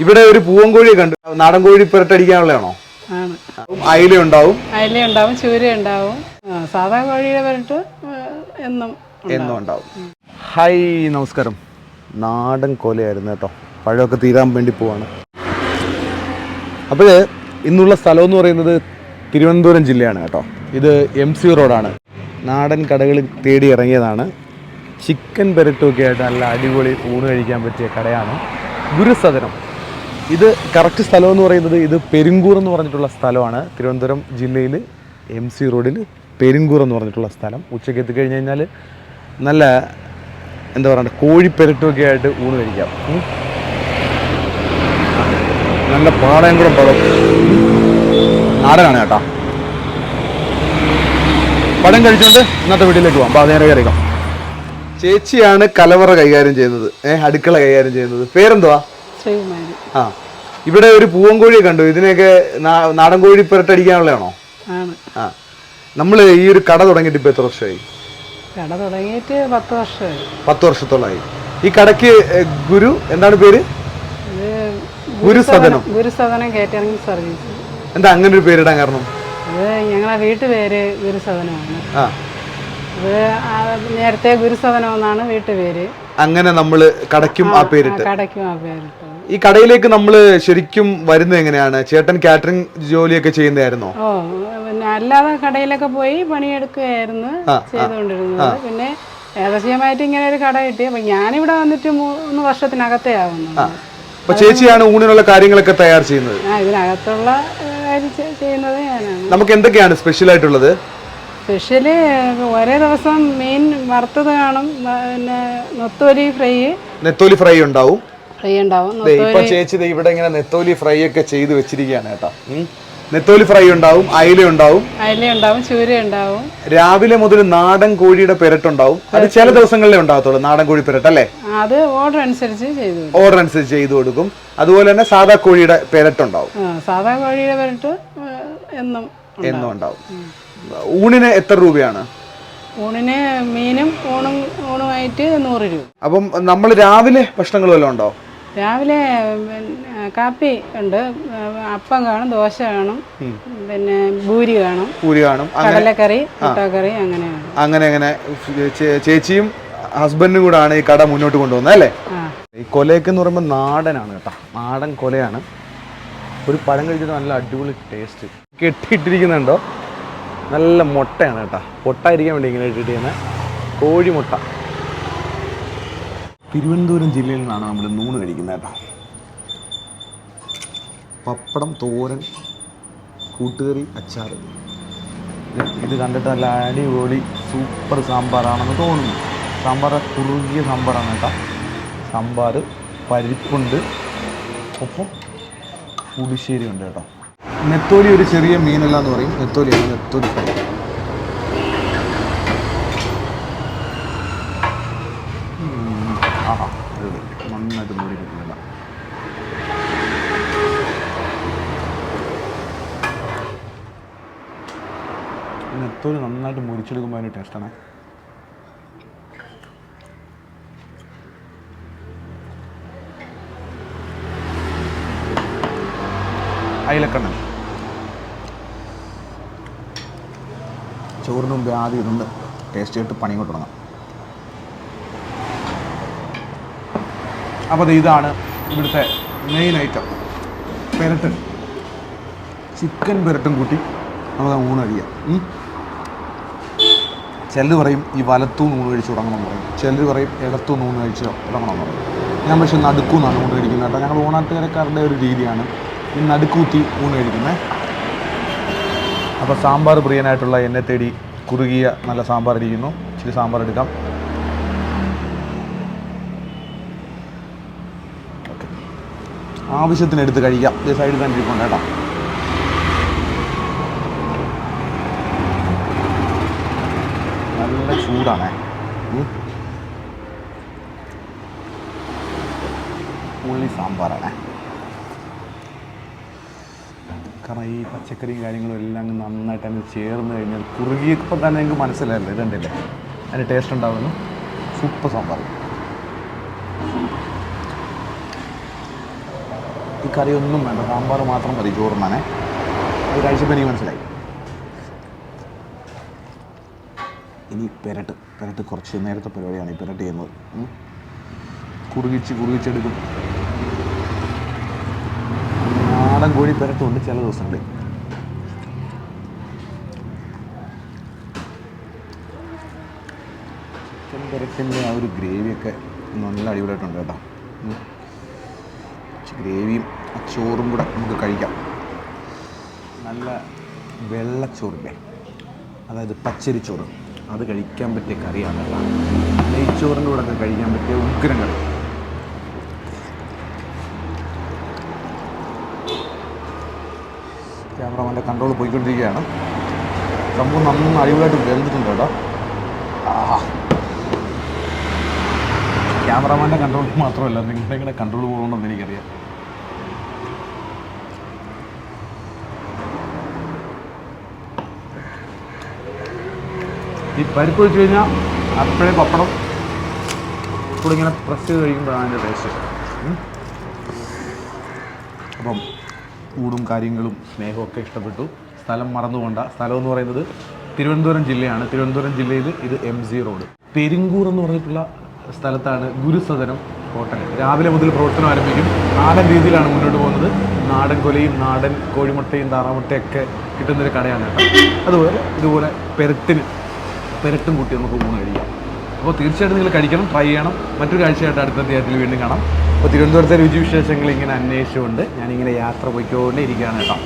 ഇവിടെ ഒരു പൂവൻകോഴി കണ്ടു. നാടൻ കോഴി പുരട്ടടിക്കാനുള്ളതാണോ? ആണ്. അയില ഉണ്ടാവും അയില ഉണ്ടാവും ചൂര ഉണ്ടാവും സാധാ കോഴിയുടെ പുരട്ട് എന്നും എന്നും ഉണ്ടാവും. ഹായ് നമസ്കാരം. നാടൻ കോലയായിരുന്നു കേട്ടോ. പഴമൊക്കെ തീരാൻ വേണ്ടി പോവാണ്. അപ്പോൾ ഇന്നുള്ള സ്ഥലം എന്ന് പറയുന്നത് തിരുവനന്തപുരം ജില്ലയാണ് കേട്ടോ. ഇത് എം സി റോഡാണ്. നാടൻ കടകളിൽ തേടി ഇറങ്ങിയതാണ്. ചിക്കൻ പെരട്ടുമൊക്കെ ആയിട്ട് നല്ല അടിപൊളി ഊണ് കഴിക്കാൻ പറ്റിയ കടയാണ്. ഗുരുസദനം. ഇത് കറക്റ്റ് സ്ഥലം എന്ന് പറയുന്നത് ഇത് പെരുങ്കൂർ എന്ന് പറഞ്ഞിട്ടുള്ള സ്ഥലമാണ്. തിരുവനന്തപുരം ജില്ലയിൽ എം സി റോഡിൽ പെരുങ്കൂർ എന്ന് പറഞ്ഞിട്ടുള്ള സ്ഥലം. ഉച്ചയ്ക്ക് എത്തിക്കഴിഞ്ഞ് കഴിഞ്ഞാൽ നല്ല എന്താ പറയുക കോഴിപ്പെരട്ടുമൊക്കെ ആയിട്ട് ഊണ് കഴിക്കാം നല്ല പാടയും കൂടെ പഴം നാടനാണ് കേട്ടോ. പടം കഴിച്ചുകൊണ്ട് ഇന്നത്തെ വീട്ടിലേക്ക് പോകാം അപ്പോൾ നേരെ കയറിക്കാം ചേച്ചിയാണ് കലവറ കൈകാര്യം ചെയ്യുന്നത്. ഏഹ് അടുക്കള കൈകാര്യം ചെയ്യുന്നത്. പേരെന്തുവാ? ശ്രീകുമാരി ആ. ഇവിടെ ഒരു പൂവൻകോഴിയെ കണ്ടു. ഇതിനെയൊക്കെ നാ- നാടൻ കോഴി പുരട്ടടിക്കാനുള്ളതാണോ? ആ. നമ്മൾ ഈ ഒരു കട തുടങ്ങിയിട്ട് ഇപ്പൊ എത്ര വർഷമായി? കട തുടങ്ങിയിട്ട് പത്ത് വർഷമായി. പത്ത് വർഷത്തോളമായി. ഈ കടയ്ക്ക് ഏ, ഗുരു എന്താണ് പേര്? ഇത് ഗുരുസദനം ഗുരുസദനം കേറ്ററിംഗ് സർവീസ് എന്താ അങ്ങനെ ഒരു പേരിടാൻ കാരണം? ഞങ്ങളെ വീട്ടുപേര് ഗുരുസദനമാണ്. ആ. നേരത്തെ ഗുരു നേരത്തെ ഗുരുസദനം എന്നാണ് വീട്ടുപേര് അങ്ങനെ നമ്മൾ കടയ്ക്കും ആ പേരിട്ട്. കടക്കും കടയ്ക്കും ആ പേരിട്ടത് ഈ കടയിലേക്ക് നമ്മൾ ശരിക്കും വരുന്നത് എങ്ങനെയാണ്? ചേട്ടൻ കാറ്ററിംഗ് ജോലിയൊക്കെ ചെയ്യുന്നതായിരുന്നോ? ഓ പിന്നെ അല്ലാതെ കടയിലൊക്കെ പോയി പണിയെടുക്കുകയായിരുന്നു ചെയ്തുകൊണ്ടിരുന്നത്. പിന്നെ ഏകദേശമായിട്ട് ഇങ്ങനെ ഒരു കട കിട്ടി. അപ്പൊ ഞാനിവിടെ വന്നിട്ട് മൂന്ന് വർഷത്തിനകത്തേ ആവുന്നു അപ്പൊ ചേച്ചിയാണ് ഊണിനുള്ള കാര്യങ്ങളൊക്കെ തയ്യാർ ചെയ്യുന്നത്. ആ ഇതിനകത്തുള്ള ഏ, കാര്യം ചെ- ചെയ്യുന്നത് ഞാനാണ്. നമുക്ക് എന്തൊക്കെയാണ് സ്പെഷ്യൽ ആയിട്ടുള്ളത്? സ്പെഷ്യൽ ഒരേ ദിവസം മീൻ വറുത്തത് കാണും. പിന്നെ നൊത്തോലി ഫ്രൈ. നെത്തോലി ഫ്രൈ ഉണ്ടാവും. ഇപ്പൊ ചേച്ചി ഇവിടെ ഇങ്ങനെ നെത്തോലി ഫ്രൈ ഒക്കെ ചെയ്ത് വെച്ചിരിക്കുകയാണ് കേട്ടോ. നെത്തോലി ഫ്രൈ ഉണ്ടാവും അയില ഉണ്ടാവും. അയില ഉണ്ടാവും ചൂര ഉണ്ടാവും. രാവിലെ മുതൽ നാടൻ കോഴിയുടെ പെരട്ടുണ്ടാവും. അത് ചില ദിവസങ്ങളിലേ ഉണ്ടാകത്തുള്ളൂ നാടൻ കോഴി പെരട്ട് അല്ലേ? അത് ഓർഡർ അനുസരിച്ച് ചെയ്തു ഓർഡർ അനുസരിച്ച് ചെയ്തു കൊടുക്കും. അതുപോലെ തന്നെ സാധാ കോഴിയുടെ പെരട്ടുണ്ടാവും. ഉണ്ടാവും സാധാ കോഴിയുടെ പെരട്ട് എന്നും എന്നും ഉണ്ടാവും. ഊണിന് എത്ര രൂപയാണ്? ഊണിന് മീനും ഊണും ഊണുമായിട്ട് നൂറ് രൂപ. അപ്പം നമ്മൾ രാവിലെ ഭക്ഷണങ്ങൾ വല്ലതും ഉണ്ടോ? രാവിലെ കാപ്പി ഉണ്ട്. അപ്പം കാണും ദോശ കാണും പിന്നെ ഭൂരി കാണും. ഭൂരി കാണും. അങ്ങനെ കടലക്കറി മുട്ടക്കറി അങ്ങനെയാണ് അങ്ങനെ അങ്ങനെ ചേച്ചിയും ഹസ്ബൻഡും കൂടാണ് ഈ കട മുന്നോട്ട് കൊണ്ടുപോകുന്നത് അല്ലേ? ഈ കൊലയൊക്കെ എന്ന് പറയുമ്പോൾ നാടനാണ് കേട്ടോ. നാടൻ കൊലയാണ്. ഒരു പഴം കഴിച്ചിട്ട് നല്ല അടിപൊളി ടേസ്റ്റ്. കെട്ടിയിട്ടിരിക്കുന്നുണ്ടോ? നല്ല മുട്ടയാണ് കേട്ടോ. പൊട്ടായിരിക്കാൻ വേണ്ടി ഇങ്ങനെ ഇട്ടിരിക്കുന്നത് കോഴിമുട്ട. തിരുവനന്തപുരം ജില്ലയിൽ നിന്നാണ് നമ്മൾ നൂണ് കഴിക്കുന്നത് കേട്ടോ. പപ്പടം തോരൻ കൂട്ടുകറി അച്ചാർ. ഇത് കണ്ടിട്ട് നല്ല അടിപൊളി സൂപ്പർ സാമ്പാറാണെന്ന് തോന്നുന്നു. സാമ്പാർ കുറുകിയ സാമ്പാറാണ് കേട്ടോ. സാമ്പാർ പരിപ്പുണ്ട്. ഒപ്പം പുളിശ്ശേരി ഉണ്ട് കേട്ടോ. നെത്തോലി ഒരു ചെറിയ മീനല്ല എന്ന് പറയും. നെത്തോലിയാണ് നെത്തോലി. ഫ്രൈ നന്നായിട്ട് മൂടി കിട്ടുന്നില്ല നെത്തോലി നന്നായിട്ട് മുരിച്ചെടുക്കുമ്പോൾ അതിന് ടേസ്റ്റാണ് അയിലക്കണ്ണൻ. ചോറിന് മുമ്പ് ആദ്യം ഇതുണ്ട് ടേസ്റ്റ് ചെയ്തിട്ട് പണി കൊണ്ട് തുടങ്ങാം. അപ്പോൾ ഇതാണ് ഇവിടുത്തെ മെയിൻ ഐറ്റം പെരട്ടൻ ചിക്കൻ പെരട്ടും കൂട്ടി നമുക്ക് ഊണ് കഴിയാം. ഉം. ചിലർ പറയും ഈ വലത്തൂന്ന് ഊണ് കഴിച്ച് തുടങ്ങണം എന്ന് പറയും. ചിലർ പറയും ഇടത്തൂന്ന് ഊണ് കഴിച്ച് തുടങ്ങണം എന്ന് പറയും. ഞാൻ പക്ഷേ നടുക്കൂന്നാണ് ഊണ് കഴിക്കുന്നത് കേട്ടോ. ഞങ്ങൾ ഓണാട്ടുകാരക്കാരുടെ ഒരു രീതിയാണ് ഈ നടുക്കൂത്തി ഊണ് കഴിക്കുന്നത് അപ്പോൾ സാമ്പാർ പ്രിയനായിട്ടുള്ള എന്നെ തേടി കുറുകിയ നല്ല സാമ്പാർ ഇരിക്കുന്നു. ഇച്ചിരി സാമ്പാർ എടുക്കാം. ആവശ്യത്തിന് എടുത്ത് കഴിക്കാം ഈ സൈഡിൽ തന്നെ ഇരിപ്പുണ്ട് കേട്ടോ. നല്ല ചൂടാണേ. ഉള്ളി സാമ്പാറാണേ. കാരണം ഈ പച്ചക്കറിയും കാര്യങ്ങളും എല്ലാം നന്നായിട്ട് അങ്ങ് ചേർന്ന് കഴിഞ്ഞാൽ കുറുകിയപ്പോൾ തന്നെ എനിക്ക് മനസ്സിലായല്ലോ ഇതുണ്ടല്ലേ? അതിന് ടേസ്റ്റ് ഉണ്ടാവുന്നു സൂപ്പർ സാമ്പാർ. ഈ കറിയൊന്നും വേണ്ട. സാമ്പാർ മാത്രം മതി ചോറുണ്ണാനേ അത് കഴിച്ചപ്പോൾ എനിക്ക് മനസ്സിലായി. ഇനി പെരട്ട് പെരട്ട് കുറച്ച് നേരത്തെ പരിപാടിയാണ് ഈ പെരട്ട് ചെയ്യുന്നത്. കുറുകിച്ച് കുറുകിച്ചെടുക്കും നാടൻ കോഴി പെരട്ടുണ്ട് ചില ദിവസങ്ങളിൽ. ചിക്കൻ പെരട്ടിന്റെ ആ ഒരു ഗ്രേവിയൊക്കെ നല്ല അടിപൊളിയായിട്ടുണ്ട് കേട്ടോ. ഗ്രേവിയും ചോറും കൂടെ നമുക്ക് കഴിക്കാം. നല്ല വെള്ളച്ചോറില്ലേ? അതായത് പച്ചരിച്ചോറ്. അത് കഴിക്കാൻ പറ്റിയ കറിയാണ് നെയ്ച്ചോറിന്റെ കൂടെ ഒക്കെ കഴിക്കാൻ പറ്റിയ ഉഗ്രം കറി ക്യാമറമാന്റെ കൺട്രോൾ പോയിക്കൊണ്ടിരിക്കുകയാണ്. സംഭവം നന്നായി അടിപൊളിയായിട്ട് വെന്തിട്ടുണ്ട് കേട്ടോ. ക്യാമറമാന്റെ കൺട്രോൾ മാത്രമല്ല നിങ്ങളുടെ ഇങ്ങനെ കൺട്രോൾ പോകണമെന്ന് എനിക്കറിയാം. ഈ പരിപ്പ് വെച്ച് കഴിഞ്ഞാൽ അപ്പോഴേ പപ്പടം കൂടെ ഇങ്ങനെ പ്രസ് ചെയ്ത് കഴിക്കുമ്പോഴാണ് അതിന്റെ ടേസ്റ്റ് അപ്പം കൂടും കാര്യങ്ങളും സ്നേഹമൊക്കെ ഇഷ്ടപ്പെട്ടു. സ്ഥലം മറന്നുകൊണ്ട സ്ഥലം എന്ന് പറയുന്നത് തിരുവനന്തപുരം ജില്ലയാണ്. തിരുവനന്തപുരം ജില്ലയിൽ ഇത് എം സി റോഡ് പെരിങ്കൂർ എന്ന് പറഞ്ഞിട്ടുള്ള സ്ഥലത്താണ് ഗുരുസദനം ഹോട്ടൽ രാവിലെ മുതൽ പ്രവർത്തനം ആരംഭിക്കും. നാടൻ രീതിയിലാണ് മുന്നോട്ട് പോകുന്നത്. നാടൻ കൊലയും നാടൻ കോഴിമുട്ടയും താറാമുട്ടയൊക്കെ കിട്ടുന്നൊരു കടയാണ് അതുപോലെ ഇതുപോലെ പെരത്തിന് പെരട്ടും കൂട്ടി നമുക്ക് ഊണ് കഴിക്കാം. അപ്പോൾ തീർച്ചയായിട്ടും നിങ്ങൾ കഴിക്കണം ട്രൈ ചെയ്യണം. മറ്റൊരു കാഴ്ചയായിട്ട് അടുത്ത അധ്യായത്തിൽ വീണ്ടും കാണാം. അപ്പോൾ തിരുവനന്തപുരത്തെ രുചി വിശേഷങ്ങൾ ഇങ്ങനെ അന്വേഷിച്ചുകൊണ്ട് ഞാനിങ്ങനെ യാത്ര പോയിക്കൊണ്ടേ ഇരിക്കുകയാണ് കേട്ടോ.